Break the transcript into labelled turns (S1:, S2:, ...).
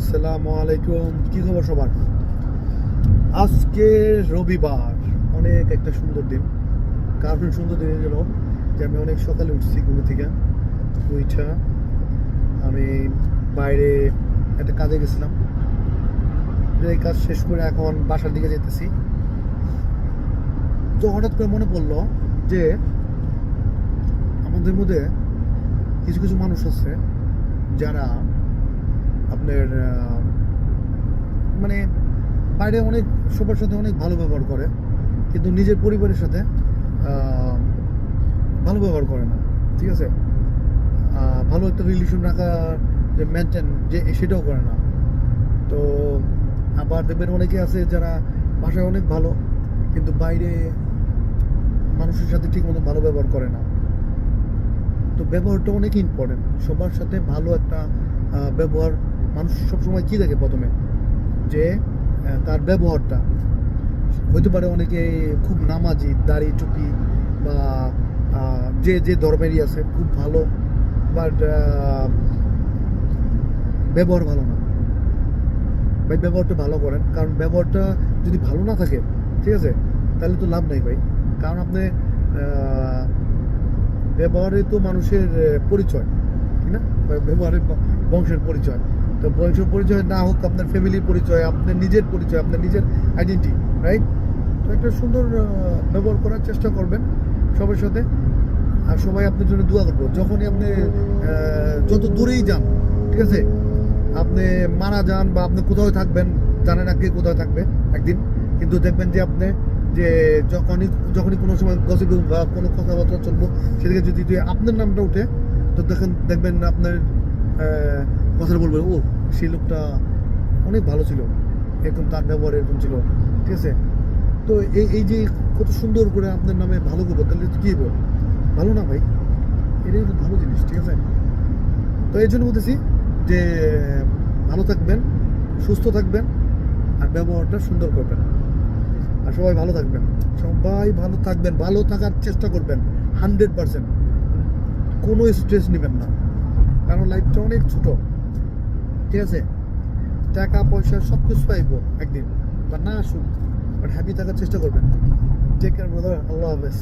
S1: আসসালামু আলাইকুম। কি খবর সবার? আজকে রবিবার, অনেক একটা সুন্দর দিন। কারণ সুন্দর দিনের জন্য যে আমি অনেক সকালে উঠছি ঘুম থেকে, উইঠা আমি বাইরে একটা কাজে গেছিলাম। এই কাজ শেষ করে এখন বাসার দিকে যেতেছি। তো হঠাৎ করে মনে পড়ল যে আমাদের মধ্যে কিছু কিছু মানুষ আছে যারা আপনার মানে বাইরে অনেক সবার সাথে অনেক ভালো ব্যবহার করে, কিন্তু নিজের পরিবারের সাথে ভালো ব্যবহার করে না, ঠিক আছে? ভালো একটা রিলেশন রাখা, যে মেনটেন যে সেটাও করে না। তো আবার দেখবেন অনেকে আছে যারা ভাষায় অনেক ভালো, কিন্তু বাইরে মানুষের সাথে ঠিক মতো ভালো ব্যবহার করে না। তো ব্যবহারটা অনেক ইম্পর্টেন্ট সবার সাথে ভালো একটা ব্যবহার মানুষ সবসময় কী দেখে প্রথমে? যে তার ব্যবহারটা। হইতে পারে অনেকে খুব নামাজি, দাড়ি টুপি বা যে যে ধর্মেরই আছে, খুব ভালো বাট ব্যবহার ভালো না। ভাই, ব্যবহারটা ভালো করেন, কারণ ব্যবহারটা যদি ভালো না থাকে, ঠিক আছে, তাহলে তো লাভ নেই ভাই। কারণ আপনি ব্যবহারে তো মানুষের পরিচয়, ঠিক না? ব্যবহারের বংশের পরিচয়। তো বংশের পরিচয় না হোক, আপনার ফ্যামিলির পরিচয়, আপনার নিজের পরিচয়, আপনার নিজের আইডেন্টি রাইট তো একটা সুন্দর ব্যবহার করার চেষ্টা করবেন সবার সাথে। আর সবাই আপনার জন্য দোয়া করব। যখনই আপনি যত দূরেই যান, ঠিক আছে? আপনি মারা যান বা আপনি কোথাও থাকবেন জানেন না কে কোথাও থাকবে একদিন, কিন্তু দেখবেন যে আপনি, যে যখনই যখনই কোনো সময় গসিপ বা কোনো কথাবার্তা চলবো, সেদিকে যদি আপনার নামটা উঠে, তো দেখেন, দেখবেন আপনার কথাটা বলবে, ও, সেই লোকটা অনেক ভালো ছিল, এরকম তার ব্যবহার এরকম ছিল। ঠিক আছে? তো এই এই যে কত সুন্দর করে আপনার নামে ভালো করব, তাহলে কী হব ভালো না ভাই? এটাই তো ভালো জিনিস, ঠিক আছে? তো এই জন্য বলতেছি যে, ভালো থাকবেন, সুস্থ থাকবেন, আর ব্যবহারটা সুন্দর করবেন। আর সবাই ভালো থাকবেন। সবাই ভালো থাকবেন, ভালো থাকার চেষ্টা করবেন, হান্ড্রেড পার্সেন্ট। কোনো স্ট্রেস নেবেন না। কারণ লাইফটা অনেক ছোট। ঠিক আছে? টাকা, পয়সা সব কিছু পাইব একদিন। বা না আসুক বাট হ্যাপি থাকার চেষ্টা করবেন। টেক কেয়ার ব্রাদার আল্লাহ হাফেজ।